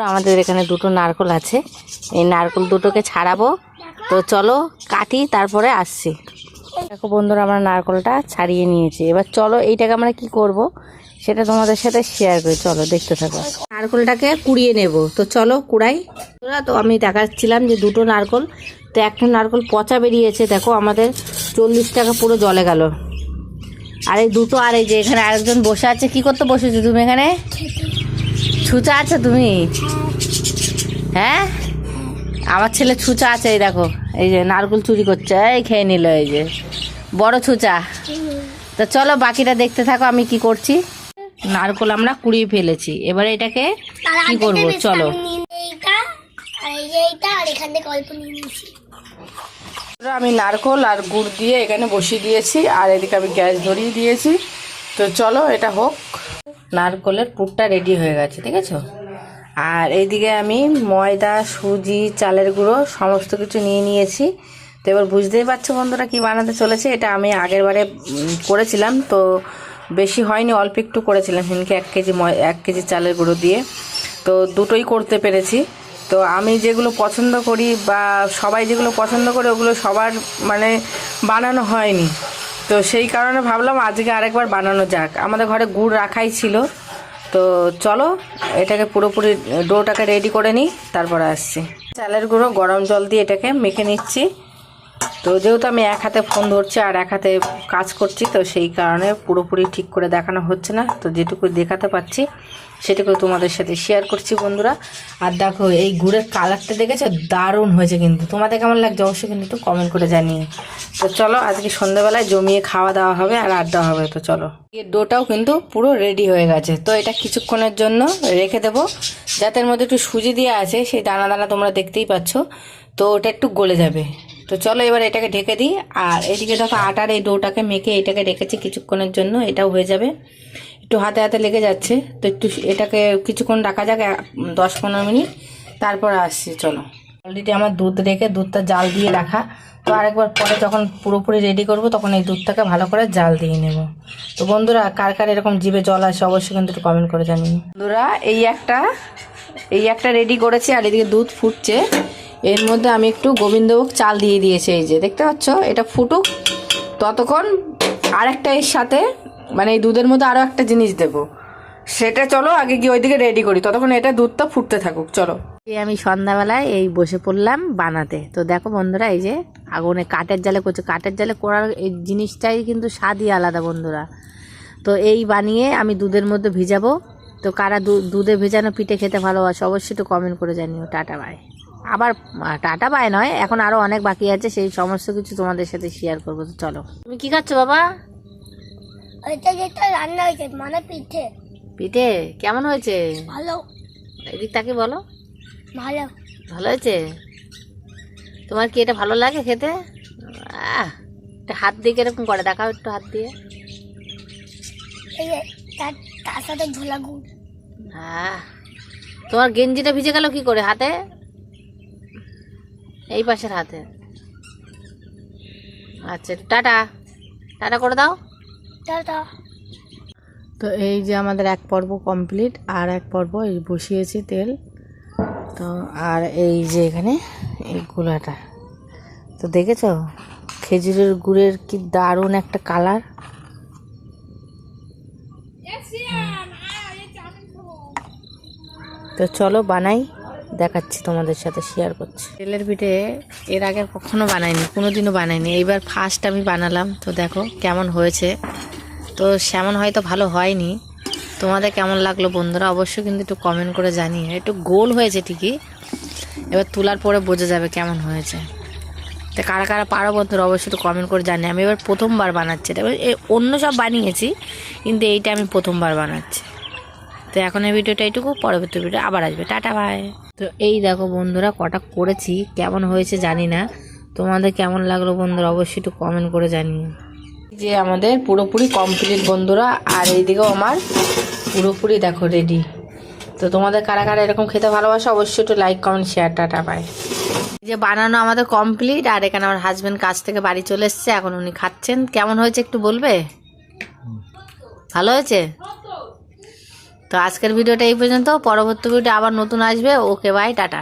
বন্ধুরা, আমাদের এখানে দুটো নারকল আছে। এই নারকল দুটোকে ছাড়াবো। তো চলো কাটি, তারপরে আসছি। দেখো বন্ধুরা, আমরা নারকলটা ছাড়িয়ে নিয়েছি। এবার চলো এইটাকে আমরা কি করব, সেটা তোমাদের সাথে শেয়ার করি। চলো, দেখতে থাকো। নারকলটাকে কুড়িয়ে নেব। তো চলো কুড়াই। তো আমি দেখাচ্ছিলাম যে দুটো নারকল। তো একটা নারকল পচা বেরিয়েছে। দেখো, আমাদের চল্লিশ টাকা পুরো জলে গেল। আর এই দুটো, আর এই যে এখানে আরেকজন বসে আছে, কি করতে বসেছো তুমি এখানে? ছুচা আছে তুমি? হ্যাঁ? আমার ছেলে ছুচা আছে এই দেখো। এই যে নারকুল চুরি করছে এই খেয়ে নিল এই যে। বড় ছুচা। তো চলো বাকিটা দেখতে থাকো আমি কি করছি? নারকল আমরা কুড়িয়ে ফেলেছি। এবারে এটাকে কি করব? চলো। আমি নারকোল আর গুড় দিয়ে এখানে বসিয়ে দিয়েছি আর এদিকে আমি গ্যাস ধরিয়ে দিয়েছি। তো চলো এটা হোক। নারকলের পুরটা রেডি হয়ে গেছে ঠিক আছে আর এইদিকে আমি ময়দা, সুজি, চালের গুঁড়ো সমস্ত কিছু নিয়ে নিয়েছি। তো এবার বুঝতেই পারছ বন্ধুরা কি বানাতে চলেছে, এটা আমি আগের বারে করেছিলাম। তো বেশি হয়নি, অল্প একটু করেছিলাম সেদিনকে এক কেজি ময়, এক কেজি চালের গুঁড়ো দিয়ে। তো দুটোই করতে পেরেছি। তো আমি যেগুলো পছন্দ করি বা সবাই যেগুলো পছন্দ করে, ওগুলো সবার মানে বানানো হয়নি। তো সেই কারণে ভাবলাম আজকে আরেকবার বানানো যাক। আমাদের ঘরে গুড় রাখাই ছিল। তো চলো, এটাকে পুরোপুরি ডোটাকে রেডি করে নিই, তারপরে আসছি। চালের গুঁড়ো, গরম জল দিয়ে এটাকে মেখে নিচ্ছি। তো যেহেতু আমি এক হাতে ফোন ধরছি আর এক হাতে কাজ করছি, তো সেই কারণে পুরোপুরি ঠিক করে দেখানো হচ্ছে না। তো যেটুকু দেখাতে পাচ্ছি, সেটুকু তোমাদের সাথে শেয়ার করছি বন্ধুরা। আর দেখো, এই গুড়ের কালারটা দেখেছ? দারুণ হয়েছে কিন্তু। তোমাদের কেমন লাগছে অবশ্যই কিন্তু একটু কমেন্ট করে জানিয়ে তো চলো, আজকে সন্ধ্যাবেলায় জমিয়ে খাওয়া দাওয়া হবে আর আড্ডা হবে। তো চলো। এর ডোটাও কিন্তু পুরো রেডি হয়ে গেছে। তো এটা কিছুক্ষণের জন্য রেখে দেবো। যাতে মধ্যে একটু সুজি দিয়ে আছে, সেই দানা দানা তোমরা দেখতেই পাচ্ছ। তো ওটা একটু গলে যাবে। তো চলো এবার এটাকে ঢেকে দিই। আর এদিকে দেখো আটার এই ডোটাকে মেখে এটাকে রেখেছি কিছুক্ষণের জন্য, এটাও হয়ে যাবে। একটু হাতে হাতে লেগে যাচ্ছে, তো একটু এটাকে কিছুক্ষণ রাখা যাক দশ পনেরো মিনিট, তারপর আসছি, চলো। অলরেডি আমার দুধ রেখে, দুধটা জাল দিয়ে রাখা। তো আরেকবার পরে যখন পুরোপুরি রেডি করব, তখন এই দুধটাকে ভালো করে জাল দিয়ে নেব। তো বন্ধুরা, কার কার এরকম জিভে জল আসে অবশ্যই কিন্তু একটু কমেন্ট করে জানিয়ে বন্ধুরা, এই একটা এই একটা রেডি করেছি আর এদিকে দুধ ফুটছে। এর মধ্যে আমি একটু গোবিন্দভোগ চাল দিয়ে দিয়েছি এই যে, দেখতে পাচ্ছ? এটা ফুটুক। ততক্ষণ আরেকটা এর সাথে মানে এই দুধের মধ্যে আরও একটা জিনিস দেবো। সেটা চলো আগে গিয়ে ওইদিকে রেডি করি। ততক্ষণ এটা দুধটা ফুটতে থাকুক, চলো। এই আমি সন্ধ্যাবেলায় এই বসে পড়লাম বানাতে। তো দেখো বন্ধুরা, এই যে আগুনে কাঠের জালে করছে কাঠের জালে করার এই জিনিসটাই কিন্তু স্বাদই আলাদা বন্ধুরা। তো এই বানিয়ে আমি দুধের মধ্যে ভিজাবো। তো কারা দুধে ভেজানো পিঠে খেতে ভালোবাসে অবশ্যই তো কমেন্ট করে জানিও টাটা বাই আবার টাটা বাই নয় এখন আরও অনেক বাকি আছে সেই সমস্ত কিছু তোমাদের সাথে শেয়ার করব তো চলো। তুমি কি খাচ্ছ বাবা? ওইটা যেটা রান্না হয়েছে মানে পিঠে। পিঠে? কেমন হয়েছে? ভালো। এদিক তাকে বলো। ভালো। ভালো হয়েছে? তোমার কি এটা ভালো লাগে খেতে? একটা হাত দিয়ে কীরকম করে দেখাও একটু হাত দিয়ে। তার সাথে ঝোলা গুড়। আহ তোমার গেঞ্জিটা ভিজে গেল কি করে হাতে? এই পাশের হাতে। আচ্ছা টাটা। টাটা করে দাও। টাটা। তো এই যে আমাদের এক পর্ব কমপ্লিট আর এক পর্ব এই বসিয়েছি তেল। তো আর এই যে এখানে এই গোলাটা তো দেখেছ? খেজুরের গুড়ের কি দারুণ একটা কালার তো চলো বানাই, দেখাচ্ছি তোমাদের সাথে শেয়ার করছি। তেলের পিঠে এর আগে কখনো বানাইনি, কোনোদিনও বানাইনি। এইবার ফার্স্ট আমি বানালাম, তো দেখো কেমন হয়েছে। তো সেমন হয়তো ভালো হয়নি। তোমাদের কেমন লাগল বন্ধুরা, অবশ্যই কিন্তু একটু কমেন্ট করে জানিয়ে একটু গোল হয়েছে ঠিকই, এবার তোলার পরে বোঝা যাবে কেমন হয়েছে। তো কারা কারা পারো বন্ধুরা, অবশ্যই একটু কমেন্ট করে জানি আমি এবার প্রথমবার বানাচ্ছি। এটা অন্য সব বানিয়েছি, কিন্তু এইটা আমি প্রথমবার বানাচ্ছি। তো এখন এই ভিডিওটা এইটুকু, পরবর্তী ভিডিও আবার আসবে। টাটা ভাই তো এই দেখো বন্ধুরা, কটা করেছি, কেমন হয়েছে জানি না। তোমাদের কেমন লাগল বন্ধুরা, অবশ্যই একটু কমেন্ট করে জানিও। যে আমাদের পুরোপুরি কমপ্লিট বন্ধুরা, আর এইদিকেও আমার পুরোপুরি দেখো রেডি তো তোমাদের কারা কারা এরকম খেতে ভালোবাসে, অবশ্যই একটু লাইক কমেন্ট শেয়ার টাটা পায় যে বানানো আমাদের কমপ্লিট আর এখানে আমার হাজবেন্ড কাজ থেকে বাড়ি চলে এসছে, এখন উনি খাচ্ছেন। কেমন হয়েছে একটু বলবে? ভালো হয়েছে? তো আজকের ভিডিওটা এই পর্যন্ত। পরবর্তী ভিডিও আবার নতুন আসবে। Okay bye tata.